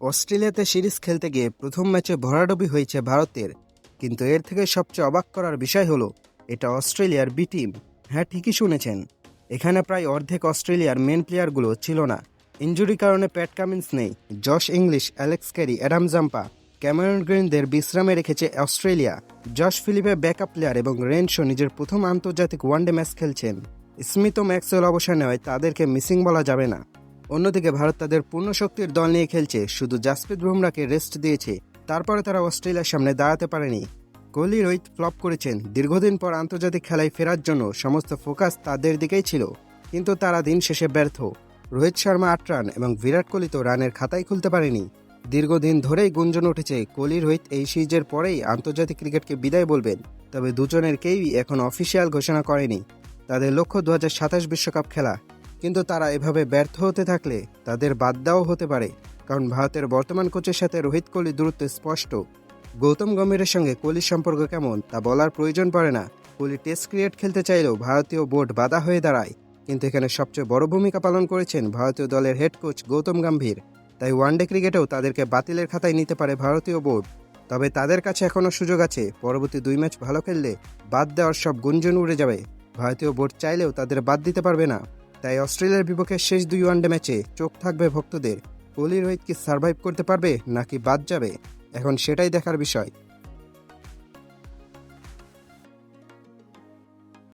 অস্ট্রেলিয়াতে সিরিজ খেলতে গিয়ে প্রথম ম্যাচে ভরাডুবি হয়েছে ভারতের। কিন্তু এর থেকে সবচেয়ে অবাক করার বিষয় হলো, এটা অস্ট্রেলিয়ার বি টিম। হ্যাঁ ঠিকই শুনেছেন। এখানে প্রায় অর্ধেক অস্ট্রেলিয়ার মেন প্লেয়ারগুলো ছিল না। ইঞ্জুরি কারণে প্যাট কামিন্স নেই। Josh Inglis, Alex Carey, Adam Zampa, Cameron গ্রিনদের বিশ্রামে রেখেছে অস্ট্রেলিয়া। জশ ফিলিপের ব্যাকআপ প্লেয়ার এবং রেনশো নিজের প্রথম আন্তর্জাতিক ওয়ানডে ম্যাচ খেলছেন। স্মিথ ম্যাক্সওয়েল অবসর নেওয়ায় তাদেরকে মিসিং বলা যাবে না। অন্যদিকে ভারত তাদের পূর্ণ শক্তির দল নিয়ে খেলছে। শুধু জাসপ্রীত বুমরাকে রেস্ট দিয়েছে। তারপরে তারা অস্ট্রেলিয়ার সামনে দাঁড়াতে পারেনি। কোহলি রোহিত ফ্লপ করেছেন। দীর্ঘদিন পর আন্তর্জাতিক খেলায় ফেরার জন্য সমস্ত ফোকাস তাদের দিকেই ছিল। কিন্তু তারা দিন শেষে ব্যর্থ। রোহিত শর্মা আট রান এবং বিরাট কোহলি তো রানের খাতাই খুলতে পারেনি। দীর্ঘদিন ধরেই গুঞ্জন উঠেছে, কোহলি রোহিত এই সিরিজের পরেই আন্তর্জাতিক ক্রিকেটকে বিদায় বলবেন। তবে দুজনের কেউই এখন অফিসিয়াল ঘোষণা করেনি। তাদের লক্ষ্য দু বিশ্বকাপ খেলা। কিন্তু তারা এভাবে ব্যর্থ হতে থাকলে তাদের বাদ দেওয়াও হতে পারে, কারণ ভারতের বর্তমান কোচের সাথে রোহিত কোহলি দূরত্ব স্পষ্ট। গৌতম গম্ভীরের সঙ্গে কোহলির সম্পর্ক কেমন তা বলার প্রয়োজন পড়ে না। কোহলি টেস্ট ক্রিকেট খেলতে চাইলেও ভারতীয় বোর্ড বাধা হয়ে দাঁড়ায়, কিন্তু এখানে সবচেয়ে বড় ভূমিকা পালন করেছেন ভারতীয় দলের হেড কোচ গৌতম গম্ভীর। তাই ওয়ানডে ক্রিকেটেও তাদেরকে বাতিলের খাতায় নিতে পারে ভারতীয় বোর্ড। তবে তাদের কাছে এখনও সুযোগ আছে, পরবর্তী দুই ম্যাচ ভালো খেললে বাদ দেওয়ার সব গুঞ্জন উড়ে যাবে। ভারতীয় বোর্ড চাইলেও তাদের বাদ দিতে পারবে না। তাই অস্ট্রেলিয়ার বিপক্ষে শেষ দুই ওয়ানডে ম্যাচে চোখ থাকবে ভক্তদের। কোহলি রোহিত কি সার্ভাইভ করতে পারবে নাকি বাদ যাবে? এখন সেটাই দেখার বিষয়।